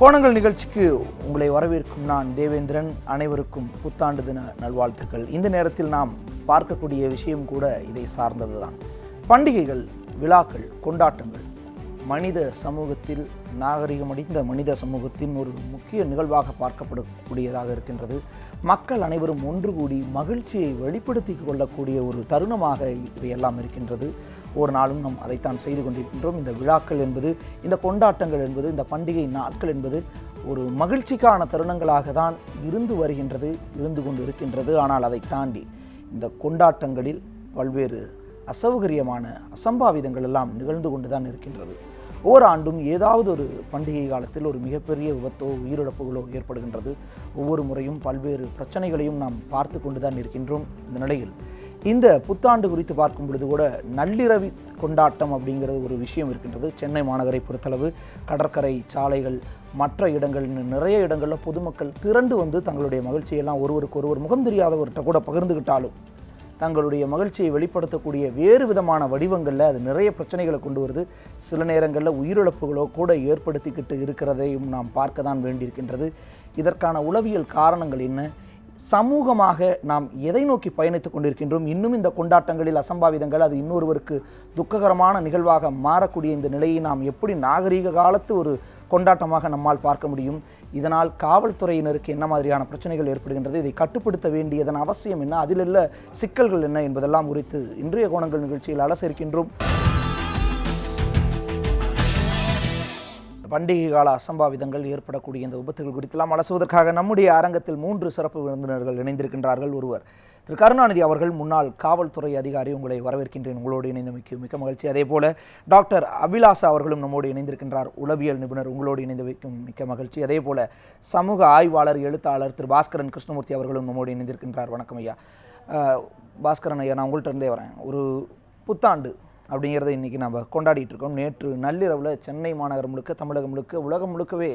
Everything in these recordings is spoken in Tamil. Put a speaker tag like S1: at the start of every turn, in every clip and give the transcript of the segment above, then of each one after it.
S1: கோணங்கள் நிகழ்ச்சிக்கு உங்களை வரவேற்கும் நான் தேவேந்திரன். அனைவருக்கும் புத்தாண்டு தின நல்வாழ்த்துக்கள். இந்த நேரத்தில் நாம் பார்க்கக்கூடிய விஷயம் கூட இதை சார்ந்ததுதான். பண்டிகைகள் விழாக்கள் கொண்டாட்டங்கள். மனித சமூகத்தில் நாகரிகமடைந்த மனித சமூகத்தின் ஒரு முக்கிய நிகழ்வாக பார்க்கப்படக்கூடியதாக இருக்கின்றது. மக்கள் அனைவரும் ஒன்று கூடி மகிழ்ச்சியை வெளிப்படுத்தி கொள்ளக்கூடிய ஒரு தருணமாக இவையெல்லாம் இருக்கின்றது. ஒரு நாளும் நாம் அதைத்தான் செய்து கொண்டிருக்கின்றோம். இந்த விழாக்கள் என்பது இந்த கொண்டாட்டங்கள் என்பது இந்த பண்டிகை நாட்கள் என்பது ஒரு மகிழ்ச்சிக்கான தருணங்களாக தான் இருந்து வருகின்றது இருந்து கொண்டு இருக்கின்றது ஆனால் அதை தாண்டி இந்த கொண்டாட்டங்களில் பல்வேறு அசௌகரியமான அசம்பாவிதங்கள் எல்லாம் நிகழ்ந்து கொண்டு தான் இருக்கின்றது. ஒவ்வொரு ஆண்டும் ஏதாவது ஒரு பண்டிகை காலத்தில் ஒரு மிகப்பெரிய விபத்தோ உயிரிழப்புகளோ ஏற்படுகின்றது. ஒவ்வொரு முறையும் பல்வேறு பிரச்சனைகளையும் நாம் பார்த்து கொண்டு தான் இருக்கின்றோம். இந்த நிலையில் இந்த புத்தாண்டு குறித்து பார்க்கும் பொழுது கூட நள்ளிரவி கொண்டாட்டம் அப்படிங்கிறது ஒரு விஷயம் இருக்கின்றது. சென்னை மாநகரை பொறுத்தளவு கடற்கரை சாலைகள் மற்ற இடங்கள் இன்னும் நிறைய இடங்களில் பொதுமக்கள் திரண்டு வந்து தங்களுடைய மகிழ்ச்சியெல்லாம் ஒருவருக்கு ஒருவர் முகம் தெரியாதவர்கிட்ட கூட பகிர்ந்துக்கிட்டாலும் தங்களுடைய மகிழ்ச்சியை வெளிப்படுத்தக்கூடிய வேறு விதமான வடிவங்களில் அது நிறைய பிரச்சனைகளை கொண்டு வருது. சில நேரங்களில் உயிரிழப்புகளோ கூட ஏற்படுத்திக்கிட்டு இருக்கிறதையும் நாம் பார்க்க தான் வேண்டியிருக்கின்றது. இதற்கான உளவியல் காரணங்கள் என்ன? சமூகமாக நாம் எதை நோக்கி பயணித்துக் கொண்டிருக்கின்றோம்? இன்னும் இந்த கொண்டாட்டங்களில் அசம்பாவிதங்கள் அது இன்னொருவருக்கு துக்ககரமான நிகழ்வாக மாறக்கூடிய இந்த நிலையை நாம் எப்படி நாகரீக காலத்து ஒரு கொண்டாட்டமாக நம்மால் பார்க்க முடியும்? இதனால் காவல்துறையினருக்கு என்ன மாதிரியான பிரச்சனைகள் ஏற்படுகின்றது? இதை கட்டுப்படுத்த வேண்டியதன் அவசியம் என்ன? அதிலுள்ள சிக்கல்கள் என்ன என்பதெல்லாம் குறித்து இன்றைய கோணங்கள் நிகழ்ச்சியில் அலசரிக்கின்றோம். பண்டிகை கால அசம்பாவிதங்கள் ஏற்படக்கூடிய இந்த விபத்துகள் குறித்தெல்லாம் அலசுவதற்காக நம்முடைய அரங்கத்தில் மூன்று சிறப்பு விருந்தினர்கள் இணைந்திருக்கின்றார்கள் ஒருவர். திரு. கருணாநிதி அவர்கள் முன்னாள் காவல்துறை அதிகாரி உங்களை வரவேற்கின்றேன். உங்களோடு இணைந்தமைக்கு மிக்க மகிழ்ச்சி. அதே போல டாக்டர் அபிலாஷா அவர்களும் நம்மோடு இணைந்திருக்கின்றார். உளவியல் நிபுணர் உங்களோடு இணைந்து வைக்கும் மிக்க மகிழ்ச்சி. அதே போல சமூக ஆய்வாளர் எழுத்தாளர் திரு. பாஸ்கரன் கிருஷ்ணமூர்த்தி அவர்களும் நம்மோடு இணைந்திருக்கின்றார். வணக்கம் ஐயா. பாஸ்கரன் ஐயா நான் உங்கள்கிட்ட இருந்தே வரேன். ஒரு புத்தாண்டு அப்படிங்கிறத இன்றைக்கி நம்ம கொண்டாடிட்டு இருக்கோம். நேற்று நள்ளிரவில் சென்னை மாநகரம் முழுக்க தமிழகம் முழுக்க உலகம் முழுக்கவே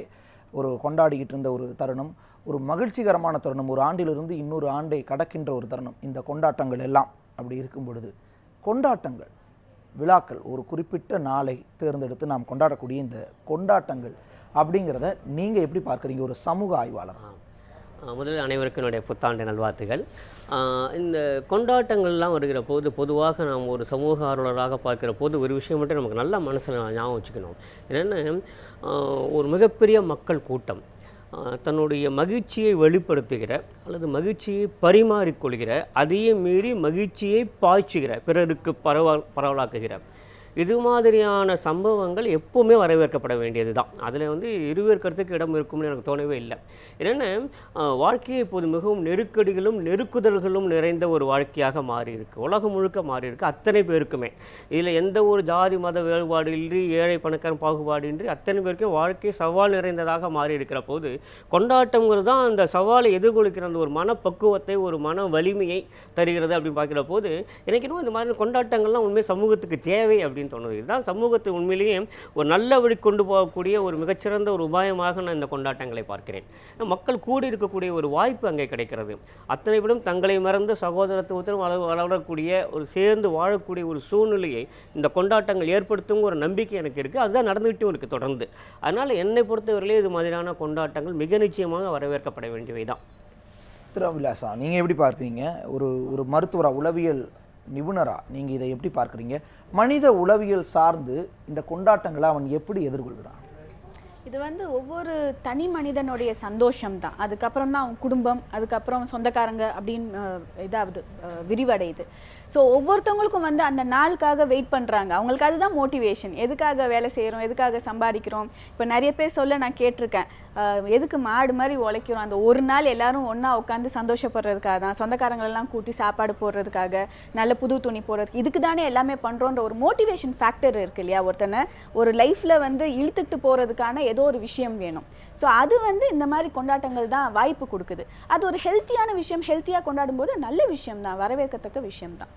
S1: ஒரு கொண்டாடிக்கிட்டு இருந்த ஒரு தருணம் ஒரு மகிழ்ச்சிகரமான தருணம் ஒரு ஆண்டிலிருந்து இன்னொரு ஆண்டை கடக்கின்ற ஒரு தருணம். இந்த கொண்டாட்டங்கள் எல்லாம் அப்படி இருக்கும் பொழுது கொண்டாட்டங்கள் விழாக்கள் ஒரு குறிப்பிட்ட நாளை தேர்ந்தெடுத்து நாம் கொண்டாடக்கூடிய இந்த கொண்டாட்டங்கள் அப்படிங்கிறத நீங்கள் எப்படி பார்க்குறீங்க? ஒரு சமூக ஆய்வாளர்.
S2: முதலில் அனைவருக்கும் என்னுடைய புத்தாண்டு நல்வாழ்த்துகள் இந்த கொண்டாட்டங்கள்லாம் வருகிற போது பொதுவாக நாம் ஒரு சமூக ஆர்வலராக பார்க்குற போது ஒரு விஷயம் மட்டும் நமக்கு நல்ல மனசில் ஞாபகம் வச்சுக்கணும். என்னென்னா ஒரு மிகப்பெரிய மக்கள் கூட்டம் தன்னுடைய மகிழ்ச்சியை வெளிப்படுத்துகிற அல்லது மகிழ்ச்சியை பரிமாறிக்கொள்கிற அதையும் மீறி மகிழ்ச்சியை பாய்ச்சுகிற பிறருக்கு பரவ பரவலாக்குகிற இது மாதிரியான சம்பவங்கள் எப்போவுமே வரவேற்கப்பட வேண்டியது தான் அதில் வந்து இருவேற்கிறதுக்கு இடம் இருக்கும்னு எனக்கு தோணவே இல்லை. என்னென்ன வாழ்க்கையை இப்போது மிகவும் நெருக்கடிகளும் நெருக்குதல்களும் நிறைந்த ஒரு வாழ்க்கையாக மாறி இருக்கு. உலகம் முழுக்க மாறி இருக்கு. அத்தனை பேருக்குமே. இதில் எந்த ஒரு ஜாதி மத வேறுபாடு இன்றி ஏழை பணக்காரன் பாகுபாடு இன்றி அத்தனை பேருக்கும் வாழ்க்கை சவால் நிறைந்ததாக மாறி இருக்கிற போது கொண்டாட்டங்கிறது தான் அந்த சவாலை எதிர்கொள்கிற அந்த ஒரு மனப்பக்குவத்தை ஒரு மன வலிமையை தருகிறது அப்படின்னு பார்க்குற போது எனக்கு இன்னும் இந்த மாதிரி கொண்டாட்டங்கள்லாம் உண்மை சமூகத்துக்கு தேவை அப்படின்னு தோணுது. இதுதான் சமூகத்தை உண்மையிலேயே ஒரு நல்ல வழி கொண்டு போகக்கூடிய ஒரு மிகச்சிறந்த ஒரு உபாயமாக நான் இந்த கொண்டாட்டங்களை பார்க்கிறேன். மக்கள் கூடி இருக்கக்கூடிய ஒரு வாய்ப்பு அங்கே கிடைக்கிறது. அத்தனை பேரும் தங்களை மறந்து சகோதரத்துவத்திலும் வள வளரக்கூடிய ஒரு சேர்ந்து வாழக்கூடிய ஒரு சூழ்நிலையை இந்த கொண்டாட்டங்கள் ஏற்படுத்தும் ஒரு நம்பிக்கை எனக்கு இருக்குது அதுதான் நடந்துகிட்டும் இருக்குது தொடர்ந்து. அதனால் என்னை பொறுத்தவரையிலே இது மாதிரியான கொண்டாட்டங்கள் மிக நிச்சயமாக வரவேற்கப்பட வேண்டியவை தான்
S1: திரு அபிலாஷா நீங்கள் எப்படி பார்க்குறீங்க? ஒரு ஒரு மருத்துவராக உளவியல் நிபுணரா? நீங்கள் இதை எப்படி பார்க்குறீங்க? மனித உளவியல் சார்ந்து இந்த கொண்டாட்டங்களை அவன் எப்படி எதிர்கொள்கிறான்?
S3: இது வந்து ஒவ்வொரு தனி மனிதனுடைய சந்தோஷம் தான் அதுக்கப்புறம் தான் அவன் குடும்பம் அதுக்கப்புறம் சொந்தக்காரங்க அப்படின்னு இதாகுது விரிவடையுது. ஸோ ஒவ்வொருத்தவங்களுக்கும் வந்து அந்த நாளுக்காக வெயிட் பண்ணுறாங்க அவங்களுக்கு அதுதான் மோட்டிவேஷன் எதுக்காக வேலை செய்கிறோம் எதுக்காக சம்பாதிக்கிறோம்? இப்போ நிறைய பேர் சொல்ல நான் கேட்டிருக்கேன். எதுக்கு மாடு மாதிரி உழைக்கிறோம்? அந்த ஒரு நாள் எல்லாரும் ஒன்றா உட்காந்து சந்தோஷப்படுறதுக்காக தான் சொந்தக்காரங்களெல்லாம் கூட்டி சாப்பாடு போடுறதுக்காக நல்ல புது துணி போடுறதுக்கு இதுக்கு தானே எல்லாமே பண்ணுறோன்ற ஒரு மோட்டிவேஷன் ஃபேக்டர் இருக்கு இல்லையா? ஒருத்தனை ஒரு லைஃப்பில் வந்து இழுத்துட்டு போகிறதுக்கான ஏதோ ஒரு விஷயம் வேணும். ஸோ அது வந்து இந்த மாதிரி கொண்டாட்டங்கள் தான் வாய்ப்பு கொடுக்குது. அது ஒரு ஹெல்த்தியான விஷயம் ஹெல்த்தியாக கொண்டாடும் போது நல்ல விஷயம் தான் வரவேற்கத்தக்க விஷயம் தான்.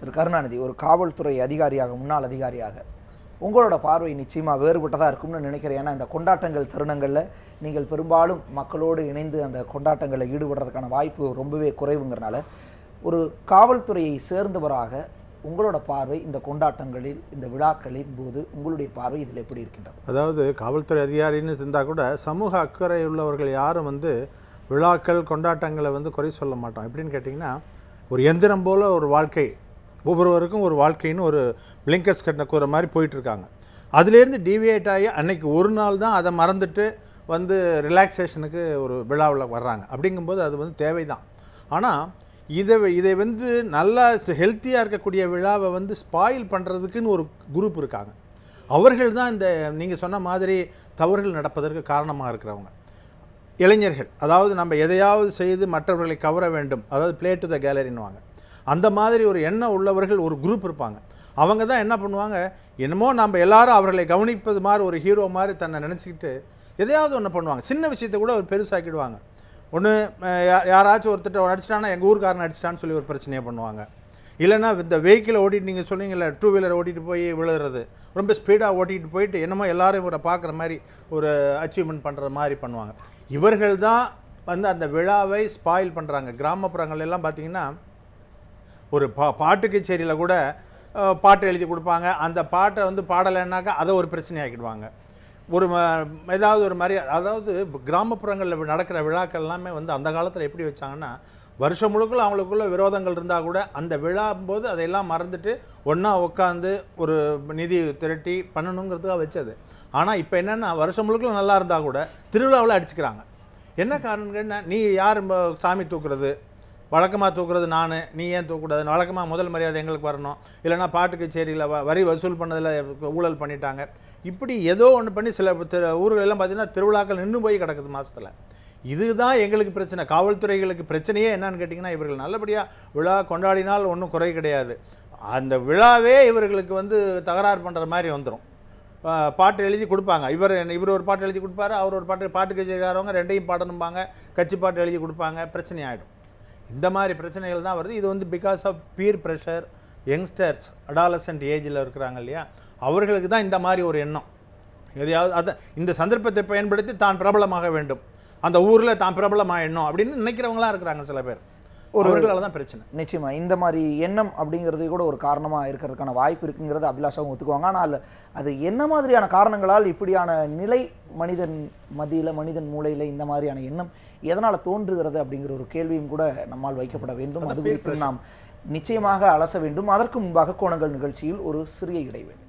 S1: திரு கருணாநிதி ஒரு காவல்துறை அதிகாரியாக முன்னாள் அதிகாரியாக உங்களோட பார்வை நிச்சயமாக வேறுபட்டதாக இருக்கும்னு நினைக்கிறேன். ஏன்னா இந்த கொண்டாட்டங்கள் தருணங்களில் நீங்கள் பெரும்பாலும் மக்களோடு இணைந்து அந்த கொண்டாட்டங்களில் ஈடுபடுறதுக்கான வாய்ப்பு ரொம்பவே குறைவுங்கிறனால ஒரு காவல்துறையை சேர்ந்தவராக உங்களோட பார்வை இந்த கொண்டாட்டங்களில் இந்த விழாக்களின் போது உங்களுடைய பார்வை இதில் எப்படி இருக்கின்றது?
S4: அதாவது காவல்துறை அதிகாரின்னு இருந்தால் கூட சமூக அக்கறை உள்ளவர்கள் யாரும் வந்து விழாக்கள் கொண்டாட்டங்களை வந்து குறை சொல்ல மாட்டோம். எப்படின்னு கேட்டிங்கன்னா ஒரு எந்திரம் போல் ஒரு வாழ்க்கை ஒவ்வொருவருக்கும் ஒரு வாழ்க்கைன்னு ஒரு பிளிங்கர்ஸ் கட்டின கூற மாதிரி போயிட்டுருக்காங்க. அதுலேருந்து டிவியேட் ஆகி அன்னைக்கு ஒரு நாள் தான் அதை மறந்துட்டு வந்து ரிலாக்ஸேஷனுக்கு ஒரு விழாவில் வர்றாங்க. அப்படிங்கும்போது அது வந்து தேவை தான் ஆனால் இதை இதை வந்து நல்லா ஹெல்த்தியாக இருக்கக்கூடிய விழாவை வந்து ஸ்பாயில் பண்ணுறதுக்குன்னு ஒரு குரூப் இருக்காங்க. அவர்கள் தான் இந்த நீங்கள் சொன்ன மாதிரி தவறுகள் நடப்பதற்கு காரணமாக இருக்கிறவங்க. இளைஞர்கள் அதாவது நம்ம எதையாவது செய்து மற்றவர்களை கவர வேண்டும். அதாவது பிளே டு த கேலரின்னுவாங்க அந்த மாதிரி ஒரு எண்ணம் உள்ளவர்கள் ஒரு குரூப் இருப்பாங்க. அவங்க தான் என்ன பண்ணுவாங்க? என்னமோ நம்ம எல்லாரும் அவர்களை கவனிப்பது மாதிரி ஒரு ஹீரோ மாதிரி தன்னை நினச்சிக்கிட்டு எதையாவது ஒன்று பண்ணுவாங்க. சின்ன விஷயத்தை கூட ஒரு பெருசாக்கிடுவாங்க. ஒன்று யாராச்சும் ஒருத்தர் அடிச்சிட்டானா எங்கள் ஊருக்காரன் அடிச்சிட்டான்னு சொல்லி ஒரு பிரச்சனையை பண்ணுவாங்க. இல்லைன்னா இந்த வெஹிக்கிளை ஓட்டிட்டு நீங்கள் சொன்னீங்கல்ல டூ வீலர் ஓட்டிட்டு போய் விழுறது. ரொம்ப ஸ்பீடாக ஓட்டிகிட்டு போயிட்டு என்னமோ எல்லாரும் இவரை பார்க்குற மாதிரி ஒரு அச்சீவ்மெண்ட் பண்ணுற மாதிரி பண்ணுவாங்க. இவர்கள் தான் வந்து அந்த விழாவை ஸ்பாயில் பண்ணுறாங்க கிராமப்புறங்கள் எல்லாம் பார்த்தீங்கன்னா ஒரு பா பாட்டு கச்சேரியில் கூட பாட்டு எழுதி கொடுப்பாங்க. அந்த பாட்டை வந்து பாடலைன்னாக்கா அதை ஒரு பிரச்சனையாக்கிடுவாங்க. ஒரு ம- ஏதாவது ஒரு மாதிரி அதாவது கிராமப்புறங்களில் நடக்கிற விழாக்கள் எல்லாமே வந்து அந்த காலத்தில் எப்படி வச்சாங்கன்னா வருஷம் முழுக்க அவங்களுக்குள்ள விரோதங்கள் இருந்தால் கூட அந்த விழா போது அதையெல்லாம் மறந்துட்டு ஒன்றா உட்காந்து ஒரு நிதி திரட்டி பண்ணணுங்கிறதுக்காக வச்சது. ஆனால் இப்போ என்னென்னா வருஷம் முழுக்க நல்லா இருந்தால் கூட திருவிழாவில் அடிச்சுக்கிறாங்க. என்ன காரணம் கேட்டால் நீ யார் சாமி தூக்குறது? வழக்கமாக தூக்குறது நான் நீ ஏன் தூக்கக்கூடாது வழக்கமாக முதல் மரியாதை எங்களுக்கு வரணும். இல்லைன்னா பாட்டு கச்சேரியில் வ வரி வசூல் பண்ணதில் ஊழல் பண்ணிட்டாங்க. இப்படி ஏதோ ஒன்று பண்ணி சில திரு ஊர்களெல்லாம் பார்த்தீங்கன்னா திருவிழாக்கள் நின்று போய் கிடக்குது மாதத்தில் இதுதான் எங்களுக்கு பிரச்சனை. காவல்துறைகளுக்கு பிரச்சனையே என்னன்னு கேட்டிங்கன்னா இவர்கள் நல்லபடியாக விழா கொண்டாடினால் ஒன்றும் குறை கிடையாது. அந்த விழாவே இவர்களுக்கு வந்து தகராறு பண்ணுற மாதிரி வந்துடும் பாட்டு எழுதி கொடுப்பாங்க. இவர் இவர் ஒரு பாட்டு எழுதி கொடுப்பாரு அவர் ஒரு பாட்டு பாட்டு கட்சிக்காரவங்க ரெண்டையும் பாடணும்பாங்க. கட்சி பாட்டு எழுதி கொடுப்பாங்க. பிரச்சனை ஆகிடும் இந்த மாதிரி பிரச்சனைகள் தான் வருது. இது வந்து because of peer pressure youngsters adolescent ஏஜில் இருக்கிறாங்க இல்லையா? அவர்களுக்கு தான் இந்த மாதிரி ஒரு எண்ணம். எதையாவது அதை இந்த சந்தர்ப்பத்தை பயன்படுத்தி தான் பிரபலமாக வேண்டும். அந்த ஊரில் தான் பிரபலமாயிடணும் அப்படின்னு நினைக்கிறவங்களாம் இருக்கிறாங்க சில பேர். ஒருவர்களால் தான் பிரச்சனை.
S1: நிச்சயமா. இந்த மாதிரி எண்ணம் அப்படிங்கிறது கூட ஒரு காரணமாக இருக்கிறதுக்கான வாய்ப்பு இருக்குங்கிறது அபிலாஷாவும் ஒத்துக்குவாங்க. ஆனால் அது என்ன மாதிரியான காரணங்களால் இப்படியான நிலை மனிதன் மத்தியில் மனிதன் மூளையில் இந்த மாதிரியான எண்ணம் எதனால் தோன்றுகிறது அப்படிங்கிற ஒரு கேள்வியும் கூட நம்மால் வைக்கப்பட வேண்டும். அது குறித்து நாம் நிச்சயமாக அலச வேண்டும். அதற்கு முன்பாக கோணங்கள் நிகழ்ச்சியில் ஒரு சிறிய இடைவேளை.